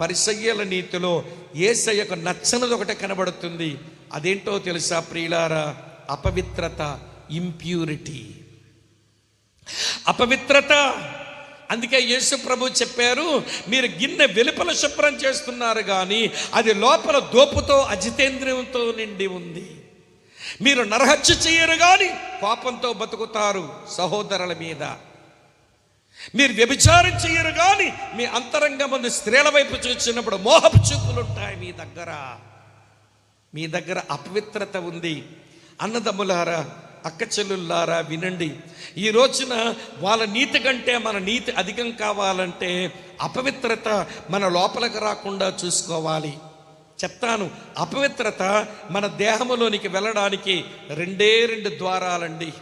పరిసయ్యల నీతిలో ఏసయ్యకు నచ్చనది ఒకటే కనబడుతుంది. అదేంటో తెలుసా ప్రియులారా? అపవిత్రత ఇంప్యూరిటీ అపవిత్రత. అందుకే యేసు ప్రభు చెప్పారు మీరు గిన్నె వెలుపల శుభ్రం చేస్తున్నారు కానీ అది లోపల దోపుతో అజితేంద్రియంతో నిండి ఉంది. మీరు నరహత్య చేయరు కానీ కోపంతో బతుకుతారు సహోదరుల మీద. మీరు వ్యభిచారం చేయరు కానీ మీ అంతరంగం స్త్రీల వైపు చూసినప్పుడు మోహపు చూపులు ఉంటాయి మీ దగ్గర. మీ దగ్గర అపవిత్రత ఉంది. అన్నదమ్ములారా అక్క చెల్లుల్లారా వినండి. ఈ రోజున వాళ్ళ నీతి కంటే మన నీతి అధికం కావాలంటే అపవిత్రత మన లోపలికి రాకుండా చూసుకోవాలి. చెప్తాను అపవిత్రత మన దేహములోనికి వెళ్ళడానికి రెండే రెండు ద్వారాలండి.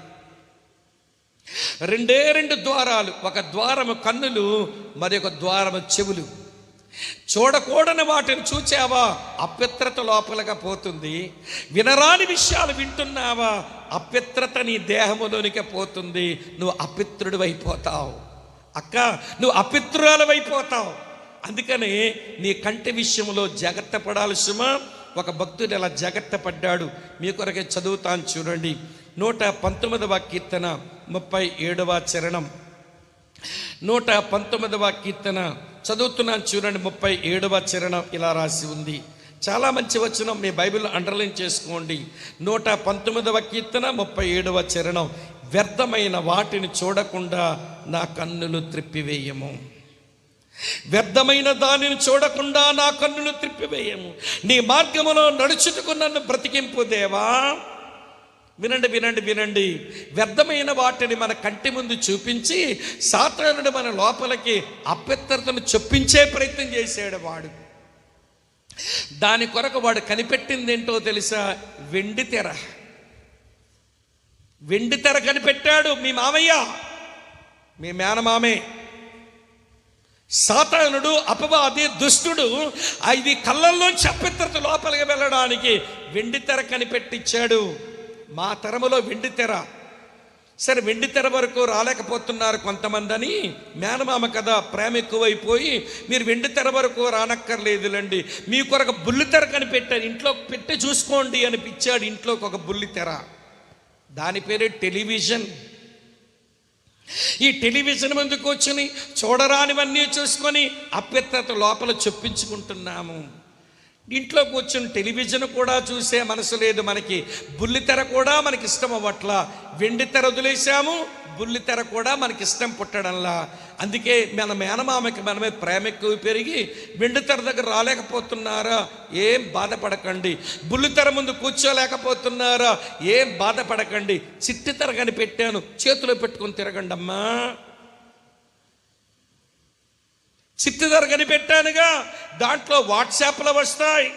రెండే రెండు ద్వారాలు. ఒక ద్వారము కన్నులు మరి ఒక ద్వారము చెవులు. చూడకూడని వాటిని చూచావా? అప్యత్రత లోపలగా పోతుంది. వినరాని విషయాలు వింటున్నావా? అప్యత్రత నీ దేహములోనికి పోతుంది. నువ్వు అపిత్రుడు అయిపోతావు అక్క నువ్వు అపిత్రురాలవైపోతావు అందుకని నీ కంటి విషయంలో జాగ్రత్త పడాలి సుమా. ఒక భక్తుడు ఎలా జాగ్రత్త పడ్డాడు. మీ కొరకే చదువుతాను చూడండి. నూట పంతొమ్మిదవ కీర్తన ముప్పై ఏడవ చరణం. నూట పంతొమ్మిదవ కీర్తన. చదువుతున్నాను చూడండి ముప్పై ఏడవ చరణం ఇలా రాసి ఉంది. చాలా మంచి వచనం మీ బైబిల్ అండర్లైన్ చేసుకోండి. నూట పంతొమ్మిదవ కీర్తన ముప్పై ఏడవ చరణం. వ్యర్థమైన వాటిని చూడకుండా నా కన్నులు త్రిప్పివేయము. వ్యర్థమైన దానిని చూడకుండా నా కన్నులు త్రిప్పివేయము. నీ మార్గములో నడుచుటకు నన్ను బ్రతికింపు దేవా. వినండి వినండి వినండి. వ్యర్థమైన వాటిని మన కంటి ముందు చూపించి సాతానుడు మన లోపలికి అప్యత్రతను చొప్పించే ప్రయత్నం చేశాడు వాడు. దాని కొరకు వాడు కనిపెట్టింది ఏంటో తెలుసా? వెండి తెర. వెండి తెర కనిపెట్టాడు మీ మామయ్య. మీ మేనమామే. సాతానుడు అపవాది దుష్టుడు ఆ ఇది కళ్ళల్లోంచి అపవిత్రత లోపలికి వెళ్ళడానికి వెండి తెర కనిపెట్టించాడు. మా తరములో వెండి తెర. సరే వెండి తెర వరకు రాలేకపోతున్నారు కొంతమంది అని మేనమామ కదా ప్రేమ ఎక్కువైపోయి మీరు వెండి తెర వరకు రానక్కర్లేదులండి. మీ కొరకు బుల్లి తెర కనిపెట్టారు. ఇంట్లో పెట్టి చూసుకోండి అని పిచ్చాడు ఇంట్లోకి ఒక బుల్లి తెర. దాని పేరే టెలివిజన్. ఈ టెలివిజన్ ముందు కూర్చుని చూడరానివన్నీ చూసుకొని అప్యత్తత లోపల చొప్పించుకుంటున్నాము. ఇంట్లో కూర్చుని టెలివిజన్ కూడా చూసే మనసు లేదు మనకి. బుల్లితెర కూడా మనకి ఇష్టం అవ్వట్లా. వెండి తెర వదిలేసాము బుల్లితెర కూడా మనకి ఇష్టం పుట్టడంలా. అందుకే మన మేనమామకి మనమే ప్రేమ ఎక్కువ పెరిగి వెండి తెర దగ్గర రాలేకపోతున్నారా? ఏం బాధపడకండి. బుల్లితెర ముందు కూర్చోలేకపోతున్నారా? ఏం బాధపడకండి. చిట్టి తెర కనిపెట్టాను చేతిలో పెట్టుకొని తిరగండి అమ్మా చిత్తుధర కనిపెట్టానుగా. దాంట్లో వాట్సాప్లో వస్తాయి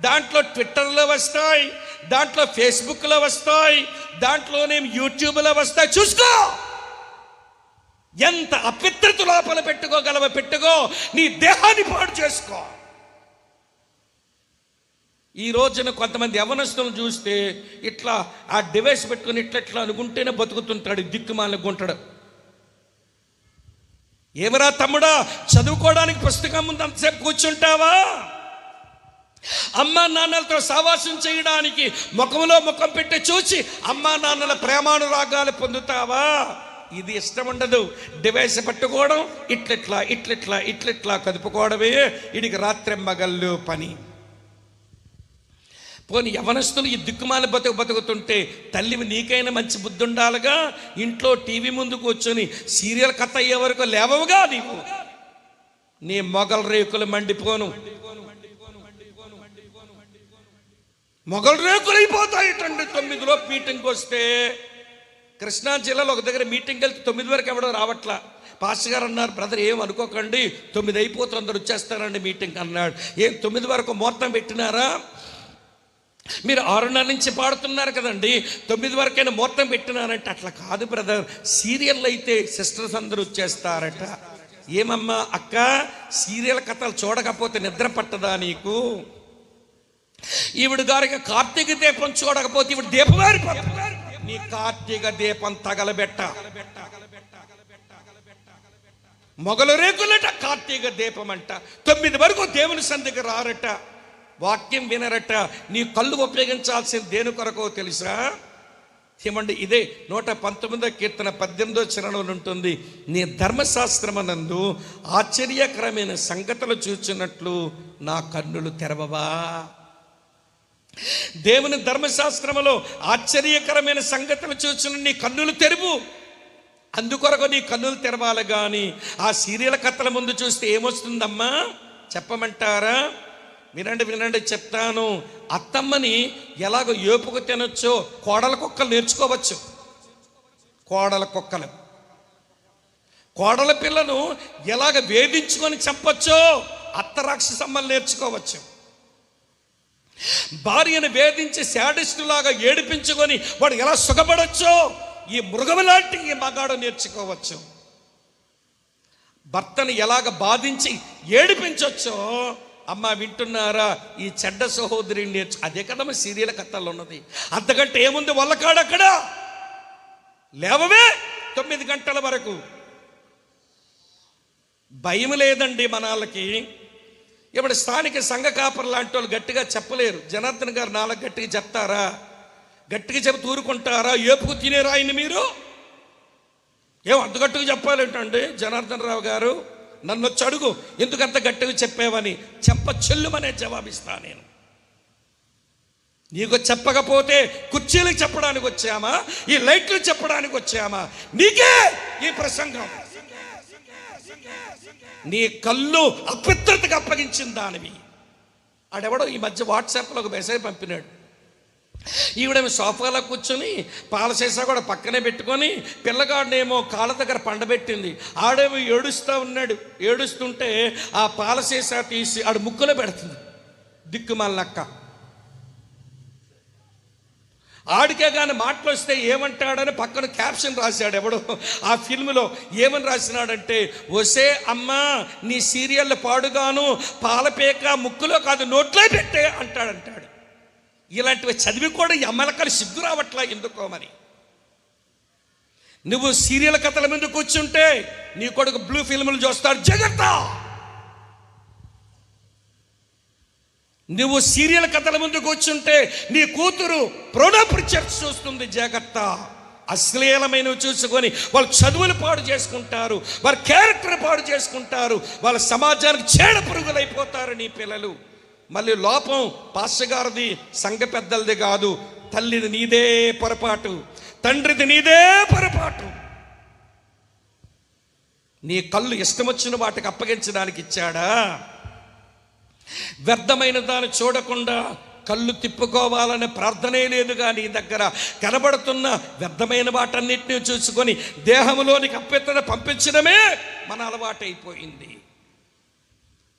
దాంట్లో ట్విట్టర్లో వస్తాయి దాంట్లో ఫేస్బుక్లో వస్తాయి దాంట్లోనే యూట్యూబ్లో వస్తాయి. చూసుకో! ఎంత అపిత్రత లోపల పెట్టుకోగలవ పెట్టుకో నీ దేహాన్ని పాడు చేసుకో. ఈ రోజున కొంతమంది యవనస్తులను చూస్తే ఇట్లా ఆ డివైస్ పెట్టుకుని ఇట్లా ఇట్లా అనుకుంటేనే బతుకుతుంటాడు దిక్కుమాలకు ఉంటాడు ఏమరా తమ్ముడా చదువుకోవడానికి పుస్తకం ముందు అంతసేపు కూర్చుంటావా? అమ్మా నాన్నలతో సావాసం చేయడానికి ముఖంలో ముఖం పెట్టి చూచి అమ్మా నాన్నల ప్రేమానురాగాలు పొందుతావా? ఇది ఇష్టం ఉండదు. డివైస్ పట్టుకోవడం ఇట్లిట్లా ఇట్లిట్లా ఇట్లిట్లా కదుపుకోవడమే. ఇడికి రాత్రింబగళ్ళు పని. పోనీ యవనస్తులు ఈ దిక్కుమాల బతుకు బతుకుతుంటే తల్లివి నీకైనా మంచి బుద్ధి ఉండాలిగా ఇంట్లో టీవీ ముందు కూర్చొని సీరియల్ కథ అయ్యే వరకు లేవవుగా నీవు? నీ మొగల్ రేకులు మండిపోను. మొగల్ రేకులు అయిపోతాయిటండి తొమ్మిదిలో మీటింగ్కి వస్తే కృష్ణా జిల్లాలో ఒక దగ్గర మీటింగ్ వెళ్తే తొమ్మిది వరకు ఎవడో రావట్లా. పాస్టర్ గారు అన్నారు బ్రదర్ ఏం అనుకోకండి. తొమ్మిది అయిపోతుంది అందరు వచ్చేస్తారండి మీటింగ్ అన్నాడు. ఏం తొమ్మిది వరకు ముహూర్తం పెట్టినారా? మీరు ఆరున్నర నుంచి పాడుతున్నారు కదండి. తొమ్మిది వరకైనా మొత్తం పెట్టినారంటే అట్లా కాదు బ్రదర్. సీరియల్ అయితే సిస్టర్స్ అందరూ వచ్చేస్తారట. ఏమమ్మా అక్క సీరియల్ కథలు చూడకపోతే నిద్ర పట్టదా నీకు? ఈవిడ గారికి కార్తీక దీపం చూడకపోతే ఈవిడ దీపవారి నీ కార్తీక దీపం తగలబెట్ట. మొగలు రేకులట కార్తీక దీపం అంట. తొమ్మిది వరకు దేవుని సంధికి రారట. వాక్యం వినరట. నీ కళ్ళు ఉపయోగించాల్సింది దేని కొరకో తెలుసా? ఏమండి ఇదే నూట పంతొమ్మిదో కీర్తన పద్దెనిమిదో చరణంలో ఉంటుంది. నీ ధర్మశాస్త్రమనందు ఆశ్చర్యకరమైన సంగతులు చూచినట్లు నా కన్నులు తెరవవా? దేవుని ధర్మశాస్త్రములో ఆశ్చర్యకరమైన సంగతులు చూసిన నీ కన్నులు తెరువు. అందుకొరకు నీ కన్నులు తెరవాలి కానీ ఆ సీరియల్ కథల ముందు చూస్తే ఏమొస్తుందమ్మా? చెప్పమంటారా? వినండి వినండి చెప్తాను. అత్తమ్మని ఎలాగ ఏపుకు తినొచ్చో కోడల కుక్కలు నేర్చుకోవచ్చు. కోడల కుక్కలు. కోడల పిల్లను ఎలాగ వేధించుకొని చంపొచ్చో అత్త రాక్షసమ్మలు నేర్చుకోవచ్చు. భార్యను వేధించి శాడిస్టులాగా ఏడిపించుకొని వాడు ఎలా సుఖపడొచ్చో ఈ మృగం లాంటి ఈ మగాడు నేర్చుకోవచ్చు. భర్తను ఎలాగ బాధించి ఏడిపించవచ్చో అమ్మ వింటున్నారా? ఈ చెడ్డ సహోదరి నేర్చు అదే కదమ్మ సీరియల్ కథల్లో ఉన్నది. అంతకంటే ఏముంది వల్లకాడక్కడ లేవవే తొమ్మిది గంటల వరకు. భయం లేదండి మన వాళ్ళకి ఇప్పుడు స్థానిక సంఘ కాపర్ లాంటి వాళ్ళు గట్టిగా చెప్పలేరు. జనార్దన్ గారు నాలుగు గట్టిగా చెప్తారా? గట్టిగా చెప్పి తూరుకుంటారా? ఏపుకు తినేరా ఆయన మీరు? ఏం అంత చెప్పాలేంటండి జనార్దన్ రావు గారు? నన్ను వచ్చి అడుగు ఎందుకంత గట్టిగా చెప్పావని చెప్ప చెల్లుమనే జవాబిస్తా నేను. నీకు చెప్పకపోతే కుర్చీలకు చెప్పడానికి వచ్చామా? ఈ లైట్లు చెప్పడానికి వచ్చామా? నీకే ఈ ప్రసంగం. నీ కళ్ళు అపవిత్రతకు అప్పగించిన దానివి. ఆడెవడో ఈ మధ్య వాట్సాప్లో ఒక మెసేజ్ పంపినాడు. ఈవిడేమో సోఫాలో కూర్చొని పాలసీసా కూడా పక్కనే పెట్టుకొని పిల్లగాడినేమో కాళ్ళ దగ్గర పండబెట్టింది. ఆడేమో ఏడుస్తూ ఉన్నాడు. ఏడుస్తుంటే ఆ పాలసీసా తీసి ఆడు ముక్కులో పెడుతుంది. దిక్కుమాలక్క ఆడికే కానీ మాటలు వస్తే ఏమంటాడని పక్కన క్యాప్షన్ రాశాడు ఎవడు. ఆ ఫిల్మ్లో ఏమని రాసినాడంటే వసే అమ్మా నీ సీరియల్ పాడుగాను పాలపేక ముక్కులో కాదు నోట్లో పెట్టే అంటాడంటాడు. ఇలాంటివి చదివి కూడా ఈ సిగ్గు రావట్లా ఎందుకో మరి? నువ్వు సీరియల్ కథల మీద కూర్చుంటే నీ కొడుకు బ్లూ ఫిల్ములు చూస్తాడు. జగత్తా నువ్వు సీరియల్ కథల ముందు కూర్చుంటే నీ కూతురు ప్రోడో చూస్తుంది. జాగ్రత్త! అశ్లీలమైనవి చూసుకొని వాళ్ళు చదువులు పాడు చేసుకుంటారు వారి క్యారెక్టర్ పాడు చేసుకుంటారు వాళ్ళ సమాజానికి చేడ పురుగులైపోతారు నీ పిల్లలు. మళ్ళీ లోపం పాస్టగారిది సంఘ పెద్దలది కాదు తల్లిది నీదే పొరపాటు తండ్రిది నీదే పొరపాటు. నీ కళ్ళు ఇష్టం వచ్చిన వాటికి అప్పగించడానికి ఇచ్చాడా? వ్యర్థమైన దాన్ని చూడకుండా కళ్ళు తిప్పుకోవాలనే ప్రార్థనే లేదుగా నీ దగ్గర. కనబడుతున్న వ్యర్థమైన వాటన్నిటిని చూసుకొని దేహంలోనికి అప్పెత్తన పంపించడమే మన అలవాటైపోయింది.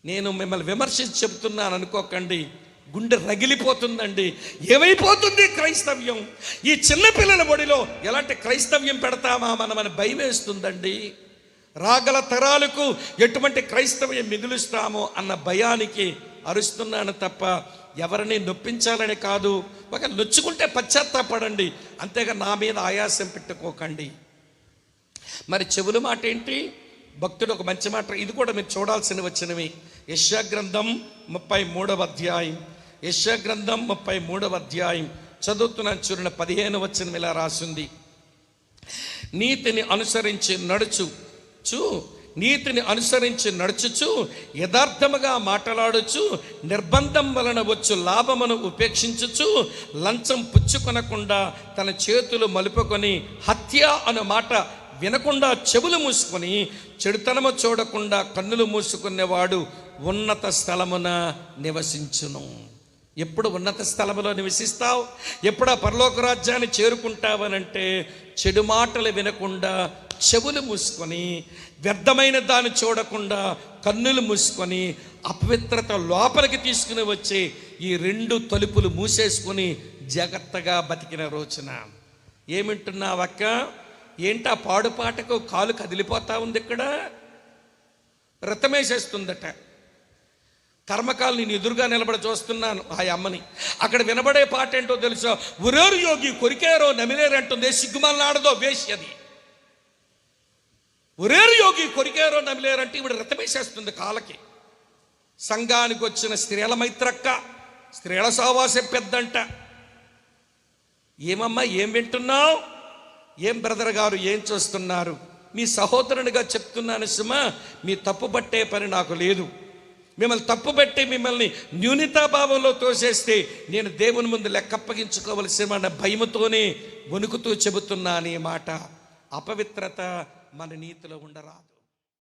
నేను మిమ్మల్ని విమర్శించి చెప్తున్నాను అనుకోకండి. గుండె రగిలిపోతుందండి. ఏమైపోతుంది క్రైస్తవ్యం? ఈ చిన్నపిల్లల బడిలో ఎలాంటి క్రైస్తవ్యం పెడతామా మనమని భయం వేస్తుందండి. రాగల తరాలకు ఎటువంటి క్రైస్తవ్యం మిగులుస్తామో అన్న భయానికి అరుస్తున్నాను తప్ప ఎవరిని నొప్పించాలని కాదు. ఒక నొచ్చుకుంటే పశ్చాత్తాపడండి. అంతేగా నా మీద ఆయాసం పెట్టుకోకండి. మరి చెవుల మాట ఏంటి భక్తుడు ఒక మంచి మాట ఇది కూడా మీరు చూడాల్సిన వచ్చినవి యశగ్రంథం ముప్పై మూడవ అధ్యాయం. యశగ్రంథం ముప్పై మూడవ అధ్యాయం. చదువుతున్న చూడండి పదిహేను వచ్చిన ఇలా రాసింది. నీతిని అనుసరించి నడుచు చు నీతిని అనుసరించి నడుచుచు యథార్థముగా మాట్లాడుచు నిర్బంధం వలన వచ్చు లాభమును ఉపేక్షించుచు లంచం పుచ్చుకొనకుండా తన చేతులు మలుపుకొని హత్య అనే మాట వినకుండా చెవులు మూసుకొని చెడుతనము చూడకుండా కన్నులు మూసుకునేవాడు ఉన్నత స్థలమున నివసించును. ఎప్పుడు ఉన్నత స్థలములో నివసిస్తావు? ఎప్పుడు ఆ పరలోక రాజ్యాన్ని చేరుకుంటావనంటే చెడు మాటలు వినకుండా చెవులు మూసుకొని వ్యర్థమైన దాన్ని చూడకుండా కన్నులు మూసుకొని అపవిత్రత లోపలికి తీసుకుని వచ్చి ఈ రెండు తలుపులు మూసేసుకొని జాగ్రత్తగా బతికిన రోజున. ఏమింటున్నావక్క ఏంటా పాడుపాటకు కాలు కదిలిపోతా ఉంది ఇక్కడ? రతమేసేస్తుందట కర్మకాలు నేను ఎదురుగా నిలబడి చూస్తున్నాను ఆ అమ్మని. అక్కడ వినబడే పాట ఏంటో తెలుసా? ఉరేరు యోగి కొరికేరో నమిలేరు సిగ్గుమల్లాడదో వేసి అది. ఉరేరు యోగి కొరికేరో నమిలేరంటే ఇవిడ రతమేసేస్తుంది కాలకి సంఘానికి వచ్చిన స్త్రీల మైత్రక్క స్త్రీల సావాసే పెద్దంట. ఏమమ్మా ఏం వింటున్నావు? ఏం బ్రదర్ గారు ఏం చూస్తున్నారు? మీ సహోదరునిగా చెప్తున్నాను సుమా మీ తప్పు పట్టే పని నాకు లేదు. మిమ్మల్ని తప్పు పెట్టి మిమ్మల్ని న్యూనతాభావంలో తోసేస్తే నేను దేవుని ముందు లెక్కప్పగించుకోవలసిన భయముతోనే వణుకుతూ చెబుతున్నా అనే మాట. అపవిత్రత మన నీతిలో ఉండరాదు.